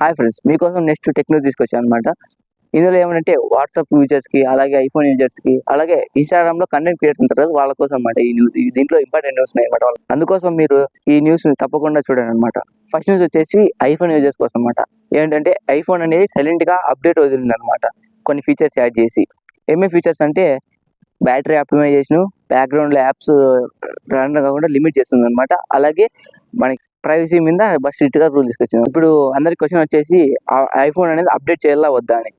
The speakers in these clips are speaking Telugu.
హాయ్ ఫ్రెండ్స్ మీకోసం నెక్స్ట్ టెక్నాలజీ తీసుకొచ్చాను అనమాట ఇందులో ఏమంటే వాట్సాప్ యూజర్స్కి అలాగే ఐఫోన్ యూజర్స్కి అలాగే ఇన్స్టాగ్రామ్లో కంటెంట్ క్రియేటర్స్ ఉంటారు కదా వాళ్ళ కోసం అనమాట ఈ న్యూస్ దీంట్లో ఇంపార్టెంట్ న్యూస్ ఉన్నాయి అనమాట అందుకోసం మీరు ఈ న్యూస్ తప్పకుండా చూడండి అనమాట ఫస్ట్ న్యూస్ వచ్చేసి ఐఫోన్ యూజర్స్ కోసం అనమాట ఏంటంటే ఐఫోన్ అనేది సైలెంట్గా అప్డేట్ వదిలింది అనమాట కొన్ని ఫీచర్స్ యాడ్ చేసి. ఏమేమి ఫీచర్స్ అంటే బ్యాటరీ ఆప్టిమైజేషన్ బ్యాక్గ్రౌండ్లో యాప్స్ రన్ కాకుండా లిమిట్ చేస్తుంది అనమాట అలాగే మనకి ప్రైవసీ మీద బస్ స్ట్రిక్ట్గా రూల్ తీసుకొచ్చింది. ఇప్పుడు అందరి క్వశ్చన్ వచ్చేసి ఐఫోన్ అనేది అప్డేట్ చేయాలా వద్దా అని.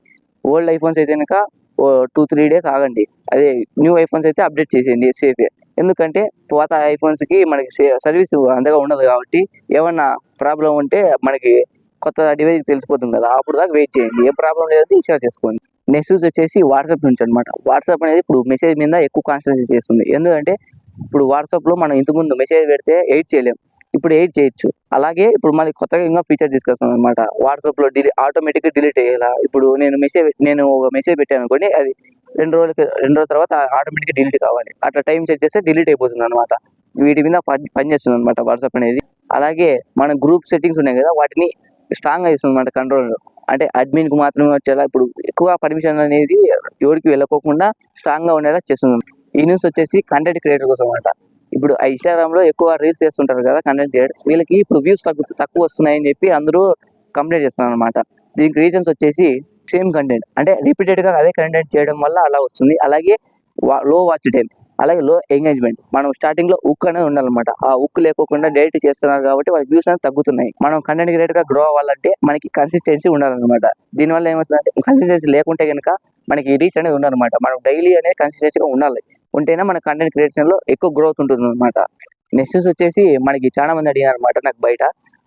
ఓల్డ్ ఐఫోన్స్ అయితే కనుక టూ త్రీ డేస్ ఆగండి. అదే న్యూ ఐఫోన్స్ అయితే అప్డేట్ చేసేయండి సేఫే ఎందుకంటే పాత ఐఫోన్స్కి మనకి సర్వీస్ అంతగా ఉండదు కాబట్టి ఏమన్నా ప్రాబ్లం ఉంటే మనకి కొత్త డివైస్ తెలిసిపోతుంది కదా అప్పుడు దాకా వెయిట్ చేయండి. ఏ ప్రాబ్లం లేదంటే షేర్ చేసుకోండి. నెక్స్ట్ వచ్చేసి వాట్సాప్ నుంచి అనమాట వాట్సాప్ అనేది ఇప్పుడు మెసేజ్ మీద ఎక్కువ కాన్సన్ట్రేట్ చేస్తుంది. ఎందుకంటే ఇప్పుడు వాట్సాప్లో మనం ఇంతకుముందు మెసేజ్ పెడితే ఎయిట్ చేయలేం. ఇప్పుడు ఎయిట్ చేయొచ్చు. అలాగే ఇప్పుడు మళ్ళీ కొత్తగా ఇంకా ఫీచర్ తీసుకొస్తుంది అనమాట వాట్సాప్లో డిలీ ఆటోమేటిక్గా డిలీట్ అయ్యేలా. ఇప్పుడు నేను మెసేజ్ నేను ఒక మెసేజ్ పెట్టాను అనుకోండి అది రెండు రోజులకి రెండు రోజుల తర్వాత ఆటోమేటిక్గా డిలీట్ కావాలి. అట్లా టైం చెక్ చేస్తే డిలీట్ అయిపోతుంది అనమాట వీటి మీద పని పనిచేస్తుంది అనమాట వాట్సాప్ అనేది. అలాగే మన గ్రూప్ సెట్టింగ్స్ ఉన్నాయి కదా వాటిని స్ట్రాంగ్ చేస్తుంది అనమాట కంట్రోల్ అంటే అడ్మిన్కి మాత్రమే వచ్చేలా ఇప్పుడు ఎక్కువ పర్మిషన్ అనేది ఎవరికి వెళ్ళకోకుండా స్ట్రాంగ్గా ఉండేలా చేస్తుంది ఈ న్యూస్ వచ్చేసి కంటెంట్ క్రియేటర్ కోసం అనమాట ఇప్పుడు ఆ లో ఎక్కువ రీల్స్ చేస్తుంటారు కదా కంటెంట్ క్రియేటర్స్ వీళ్ళకి ఇప్పుడు వ్యూస్ తగ్గు తక్కువ వస్తున్నాయని చెప్పి అందరూ కంప్లైంట్ చేస్తున్నారు అనమాట దీనికి రీజన్స్ వచ్చేసి సేమ్ కంటెంట్ అంటే రిపీటెడ్గా అదే కంటెంట్ చేయడం వల్ల అలా వస్తుంది. అలాగే లో వాచ్ టైం అలాగే లో ఎంగేజ్మెంట్ మనం స్టార్టింగ్లో ఉక్ అనేది ఉండాలన్నమాట. ఆ ఉక్ లేకోకుండా డైరెక్ట్ చేస్తున్నారు కాబట్టి వాళ్ళ వ్యూస్ అనేది తగ్గుతున్నాయి. మనం కంటెంట్ క్రియేటర్గా గ్రో అవ్వాలంటే మనకి కన్సిస్టెన్సీ ఉండాలన్నమాట. దీనివల్ల ఏమవుతుందంటే కన్సిస్టెన్సీ లేకుంటే కనుక మనకి రీచ్ అనేది ఉండాలన్నమాట మనం డైలీ అనేది కన్సిస్టెన్సీగా ఉండాలి. ఉంటేనే మన కంటెంట్ క్రియేషన్లో ఎక్కువ గ్రోత్ ఉంటుంది అనమాట నెక్స్ట్ వచ్చేసి మనకి చాలా మంది అడిగారు అనమాట నాకు బయట.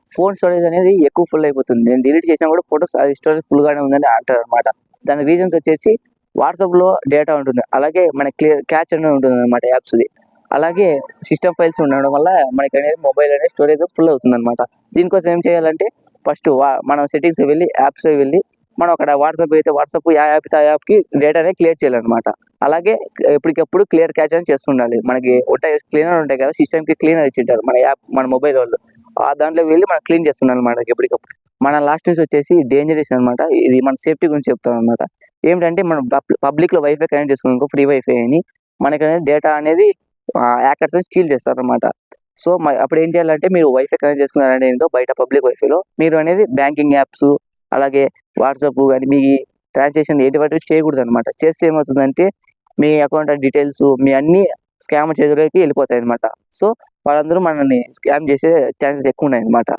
ఫోన్ స్టోరేజ్ అనేది ఎక్కువ ఫుల్ అయిపోతుంది. నేను డిలీట్ చేసినా కూడా ఫోటోస్ అది స్టోరేజ్ ఫుల్గానే ఉందని అంటారు అనమాట దాని రీజన్స్ వచ్చేసి వాట్సాప్లో డేటా ఉంటుంది. అలాగే మన క్లియర్ క్యాచ్ అనేది ఉంటుంది అనమాట యాప్స్ది అలాగే సిస్టమ్ ఫైల్స్ ఉండడం వల్ల మనకి అనేది మొబైల్ అనేది స్టోరేజ్ ఫుల్ అవుతుంది అనమాట దీనికోసం ఏం చేయాలంటే ఫస్ట్ మనం సెట్టింగ్స్ వెళ్ళి యాప్స్ వెళ్ళి మనం అక్కడ వాట్సాప్ అయితే వాట్సాప్ ఆ యాప్ ఆ యాప్కి డేటా క్లియర్ చేయాలన్నమాట. అలాగే ఎప్పటికప్పుడు క్లియర్ క్యాచ్ అని చేస్తుండాలి. మనకి ఉంటాయి క్లీనర్ ఉంటాయి కదా సిస్టమ్కి క్లీనర్ ఇచ్చింటారు మన యాప్ మన మొబైల్ వాళ్ళు. ఆ దాంట్లో వెళ్ళి మనం క్లీన్ చేస్తున్నాం అనమాట ఎప్పటికప్పుడు. మన లాస్ట్ న్యూస్ వచ్చేసి డేంజరస్ అనమాట ఇది మన సేఫ్టీ గురించి చెప్తాం అనమాట ఏమిటంటే మనం పబ్లిక్లో వైఫై కనెక్ట్ చేసుకున్నాం ఫ్రీ వైఫై అని. మనకి డేటా అనేది హ్యాకర్స్ స్టీల్ చేస్తారు అనమాట సో అప్పుడు ఏం చేయాలంటే మీరు వైఫై కనెక్ట్ చేసుకున్నారంటే ఏంటో బయట పబ్లిక్ వైఫైలో మీరు అనేది బ్యాంకింగ్ యాప్స్ అలాగే వాట్సాప్ కానీ మీ ట్రాన్సాక్షన్ ఎటువంటి చేయకూడదు అనమాట చేస్తే ఏమవుతుందంటే మీ అకౌంట్ డీటెయిల్స్ మీ అన్ని స్కామ్ చేతిలోకి వెళ్ళిపోతాయి అనమాట సో వాళ్ళందరూ మనల్ని స్కామ్ చేసే ఛాన్సెస్ ఎక్కువ ఉన్నాయి అనమాట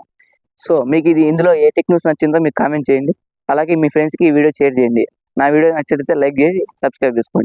సో మీకు ఇది ఇందులో ఏ టెక్నిక్స్ నచ్చిందో మీకు కామెంట్ చేయండి. అలాగే మీ ఫ్రెండ్స్కి ఈ వీడియో షేర్ చేయండి. నా వీడియో నచ్చితే లైక్ చేసి సబ్స్క్రైబ్ చేసుకోండి.